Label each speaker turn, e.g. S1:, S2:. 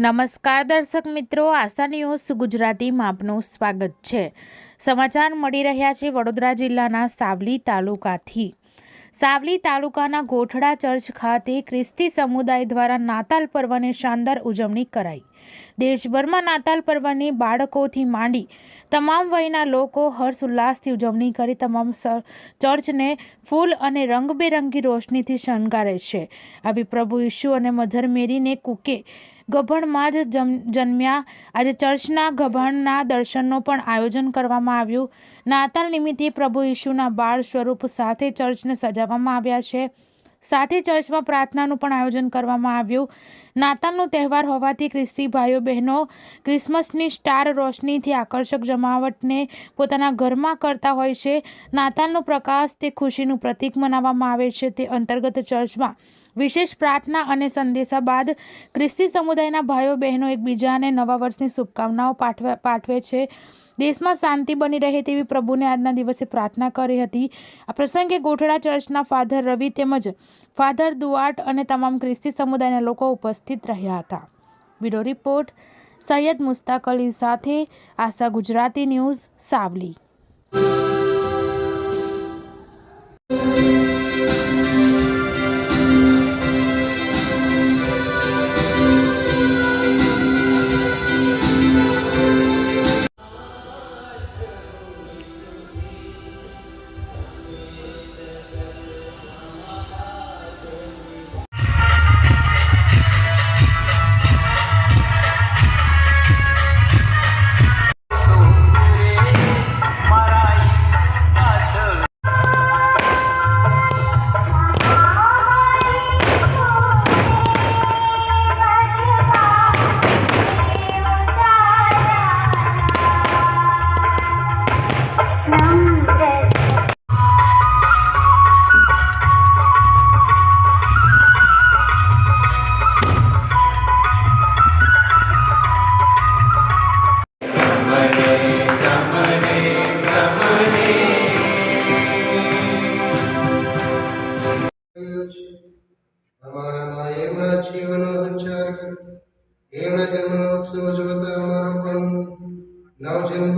S1: નમસ્કાર દર્શક મિત્રો, આશા ન્યૂઝ ગુજરાતીમાં આપનું સ્વાગત છે. સમાચાર મળી રહ્યા છે વડોદરા જિલ્લાના સાવલી તાલુકાથી. સાવલી તાલુકાના ગોઠડા ચર્ચ ખાતે ખ્રિસ્તી સમુદાય દ્વારા નાતાલ પર્વની શાનદાર ઉજવણી કરાઈ. દેશભરમાં નાતાલ પર્વની બાળકોથી માંડી તમામ વયના લોકો હર્ષ ઉલ્લાસથી ઉજવણી કરી તમામ ચર્ચને ફૂલ અને રંગબેરંગી રોશનીથી શણગારે છે. આવી પ્રભુ ઈશુ અને મધર મેરીને કુકે ગભણમાં જ જન્મ્યા. આજે ચર્ચના ગભણના દર્શનનું પણ આયોજન કરવામાં આવ્યું. નાતાલ નિમિત્તે પ્રભુ ઈશુના બાળ સ્વરૂપ સાથે ચર્ચને સજાવવામાં આવ્યા છે. સાથે ચર્ચમાં પ્રાર્થનાનું પણ આયોજન કરવામાં આવ્યું. નાતાલનો તહેવાર હોવાથી ખ્રિસ્તી ભાઈઓ, બહેનો ક્રિસમસની સ્ટાર રોશનીથી આકર્ષક જમાવટને પોતાના ઘરમાં કરતા હોય છે. નાતાલનો પ્રકાશ તે ખુશીનું પ્રતીક મનાવવામાં આવે છે. તે અંતર્ગત ચર્ચમાં વિશેષ પ્રાર્થના અને સંદેશા બાદ ખ્રિસ્તી સમુદાયના ભાઈઓ, બહેનો એકબીજાને નવા વર્ષની શુભકામનાઓ પાઠવે પાઠવે છે. દેશમાં શાંતિ બની રહે તેવી પ્રભુને આજના દિવસે પ્રાર્થના કરી હતી. આ પ્રસંગે ગોઠડા ચર્ચના ફાધર રવિ તેમજ ફાધર દુઆટ અને તમામ ખ્રિસ્તી સમુદાયના લોકો ઉપસ્થિત રહ્યા હતા. બ્યુરો રિપોર્ટ, સૈયદ મુસ્તાક અલી સાથે આશા ગુજરાતી ન્યૂઝ, સાવલી.
S2: અમારામાં એમના જીવનો સંચાર કરો એમના જન્મનો ઉત્સવ ઉજવતા અમારો પણ નવજન્મ